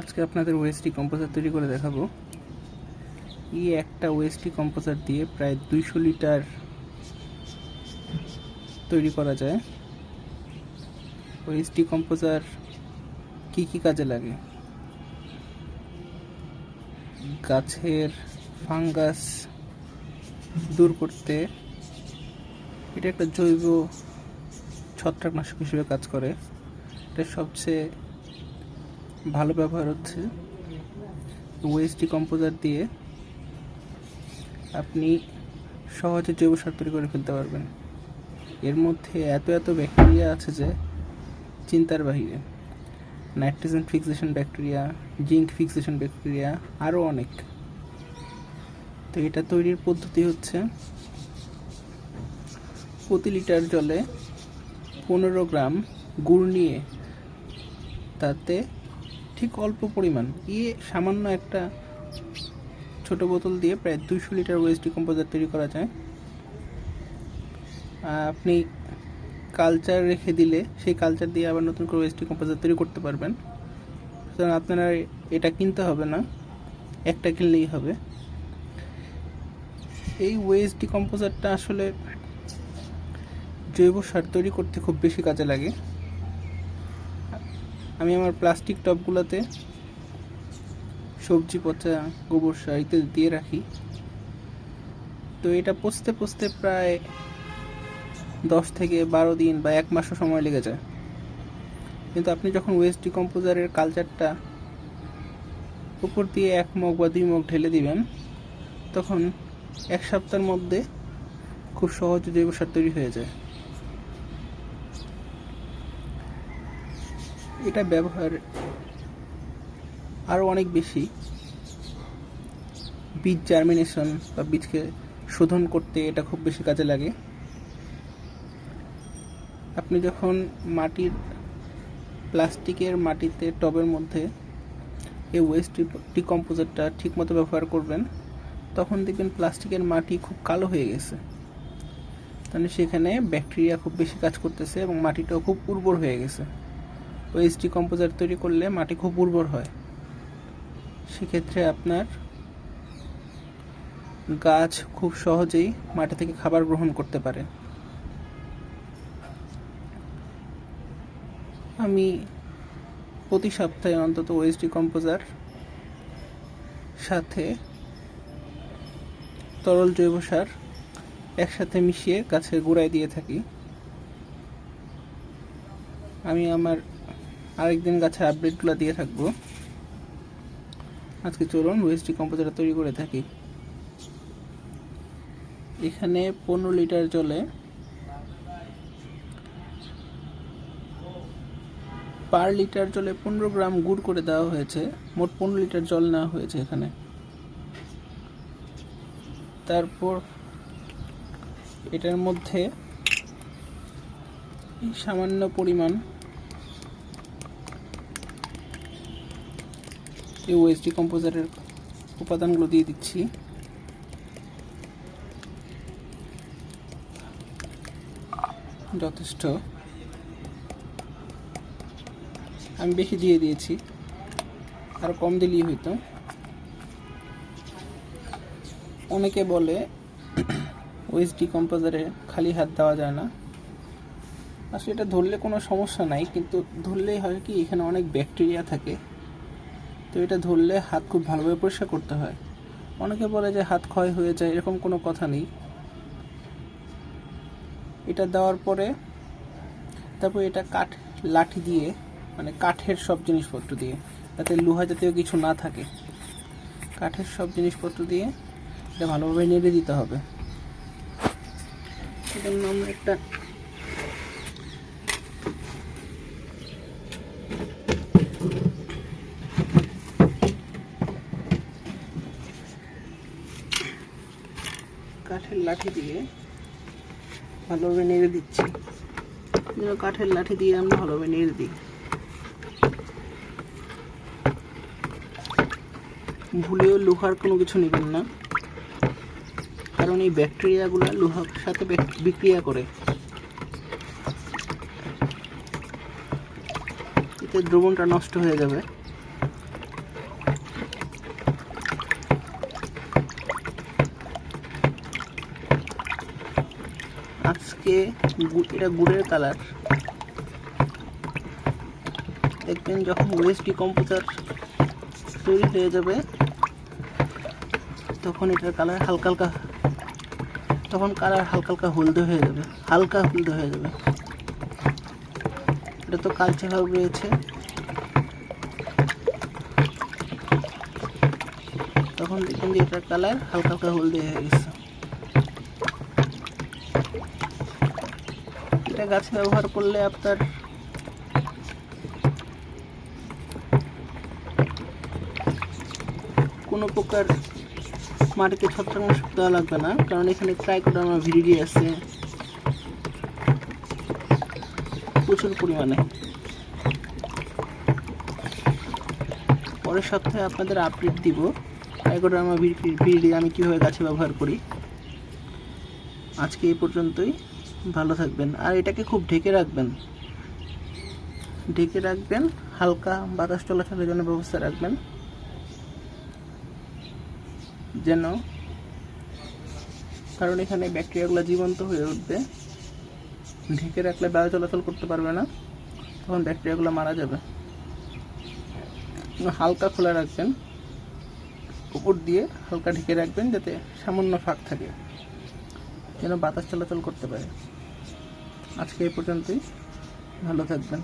আজকে আপনাদের ওয়েস্টি কম্পোজার তৈরি করে দেখাবো। এই একটা ওয়েস্টি কম্পোজার দিয়ে প্রায় দুইশো লিটার তৈরি করা যায়। ওয়েস্টি কম্পোজার কি কি কাজে লাগে? গাছের ফাঙ্গাস দূর করতে এটা একটা জৈব ছত্রাকনাশক হিসেবে কাজ করে। এটা সবচেয়ে ভালো ব্যবহার হচ্ছে। ওয়েস্টি কম্পোজার দিয়ে আপনি সহজে জৈব সার তৈরি করে ফেলতে পারবেন। এর মধ্যে এত এত ব্যাকটেরিয়া আছে যে চিন্তার বাহিরে। Nitrogen fixation bacteria zinc fixation bacteria আরও অনেক। তো এটা তৈরির পদ্ধতি হচ্ছে প্রতি লিটার জলে পনেরো গ্রাম গুড় নিয়ে তাতে ঠিক অল্প পরিমাণ ইয়ে সামান্য একটা ছোট বোতল দিয়ে প্রায় দুশো লিটার ওয়েস্ট ডিকম্পোজার তৈরি করা যায়। আপনি কালচার রেখে দিলে সেই কালচার দিয়ে আবার নতুন করে ওয়েস্ট ডিকম্পোজার তৈরি করতে পারবেন। সুতরাং আপনারা এটা কিনতে হবে না, একটা কিনলেই হবে। এই ওয়েস্ট ডিকম্পোজারটা আসলে জৈব সার তৈরি করতে খুব বেশি কাজে লাগে। আমি আমার প্লাস্টিক টবগুলোতে সবজি পচা, গোবর সার ইত্যাদি দিয়ে রাখি। তো এটা পচতে পচতে প্রায় দশ থেকে বারো দিন বা এক মাসও সময় লেগে যায়। কিন্তু আপনি যখন ওয়েস্ট ডিকম্পোজারের কালচারটা উপর দিয়ে এক মগ বা দুই মগ ঢেলে দিবেন, তখন এক সপ্তাহের মধ্যে খুব সহজে জৈব সার তৈরি হয়ে যায়। এটা ব্যবহার আরও অনেক বেশি বীজ জার্মিনেশন বা বীজকে শোধন করতে এটা খুব বেশি কাজে লাগে। আপনি যখন মাটির প্লাস্টিকের মাটিতে টবের মধ্যে এই ওয়েস্ট ডিকম্পোজারটা ঠিকমতো ব্যবহার করবেন, তখন দেখবেন প্লাস্টিকের মাটি খুব কালো হয়ে গেছে। তাহলে সেখানে ব্যাকটেরিয়া খুব বেশি কাজ করতেছে এবং মাটিটাও খুব উর্বর হয়ে গেছে। ওয়েস্ট ডিকম্পোজার তৈরি করলে মাটি খুব উর্বর হয়। সেক্ষেত্রে আপনার গাছ খুব সহজেই মাটি থেকে খাবার গ্রহণ করতে পারে। আমি প্রতি সপ্তাহে অন্তত ওয়েস্ট কম্পোজার সাথে তরল জৈব সার একসাথে মিশিয়ে গাছের গোড়ায় দিয়ে থাকি। আমি আমার আরেকদিন গাছে আপডেটগুলো দিয়ে থাকব। আজকে চলুন ওয়েস্ট ডিকম্পোজারটা তৈরি করে থাকি। এখানে পনেরো লিটার জলে পার লিটার জলে পনেরো গ্রাম গুড় করে দেওয়া হয়েছে। মোট পনেরো লিটার জল নেওয়া হয়েছে এখানে। তারপর এটার মধ্যে সামান্য পরিমাণ এই ওয়েস্টি কম্পোজারের উপাদানগুলো দিয়ে দিচ্ছি। যথেষ্ট। আমি বেশি দিয়ে দিয়েছি। আর কম দিলেই হইতো। অনেকে বলে ওয়েস্ট ডিকম্পোজারে খালি হাত দেওয়া যায় না। আসলে এটা ধরলে কোনো সমস্যা নাই, কিন্তু ধরলেই হয় কি, এখানে অনেক ব্যাকটেরিয়া থাকে। তো এটা ধরলে হাত খুব ভালোভাবে পরিষ্কার করতে হয়। অনেকে বলে যে হাত ক্ষয় হয়ে যায়, এরকম কোনো কথা নেই। এটা দেওয়ার পরে তারপর এটা কাঠ, লাঠি দিয়ে মানে কাঠের সব জিনিসপত্র দিয়ে, যাতে লোহা জাতীয় কিছু না থাকে। কাঠের সব জিনিসপত্র দিয়ে এটা ভালোভাবে নেড়ে দিতে হবে। সেজন্য আমরা একটা কাঠের লাঠি দিয়ে ভালোভাবে নেড়ে দিচ্ছি। কাঠের লাঠি দিয়ে আমরা ভালোভাবে নেড়ে দিই। ভুলেও লোহার কোনো কিছু নেবেন না। কারণ এই ব্যাকটেরিয়াগুলো লোহার সাথে বিক্রিয়া করে। এতে দ্রবণটা নষ্ট হয়ে যাবে। আজকে এটা গুড়ের কালার। দেখবেন যখন ওয়েস্ট ডিকম্পোজার তৈরি হয়ে যাবে, তখন এটার কালার হালকা হালকা, তখন কালার হালকা হালকা হলদে হয়ে যাবে, হালকা হলদে হয়ে যাবে। এটা তো কালচে ভাব রয়েছে। তখন দেখবেন যে এটার কালার হালকা হালকা হলদে হয়ে গেছে। এটা গাছে ব্যবহার করলে আপনার কোনো প্রকার মাটিতে ছত্রাকনাশক দেওয়া লাগবে না, কারণ এখানে ট্রাইকোডার্মা ভিরিডি আছে। প্রচুর পরিমাণে। পরের সপ্তাহে আপনাদের আপডেট দিব ট্রাইকোডার্মা ভিরিডি আমি কীভাবে গাছে ব্যবহার করি। আজকে এই পর্যন্তই। ভালো থাকবেন। আর এটাকে খুব ঢেকে রাখবেন। ঢেকে রাখবেন, হালকা বাতাস চলাচলের জন্য ব্যবস্থা রাখবেন। যেন, কারণ এখানে ব্যাকটেরিয়াগুলো জীবন্ত হয়ে উঠবে। ঢেকে রাখলে বায়ু চলাচল করতে পারবে না, তখন ব্যাকটেরিয়াগুলো মারা যাবে। হালকা খোলা রাখবেন। উপর দিয়ে হালকা ঢেকে রাখবেন যাতে সামান্য ফাঁক থাকে, যেন বাতাস চলাচল করতে পারে। আজকে এই পর্যন্তই। ভালো থাকবেন।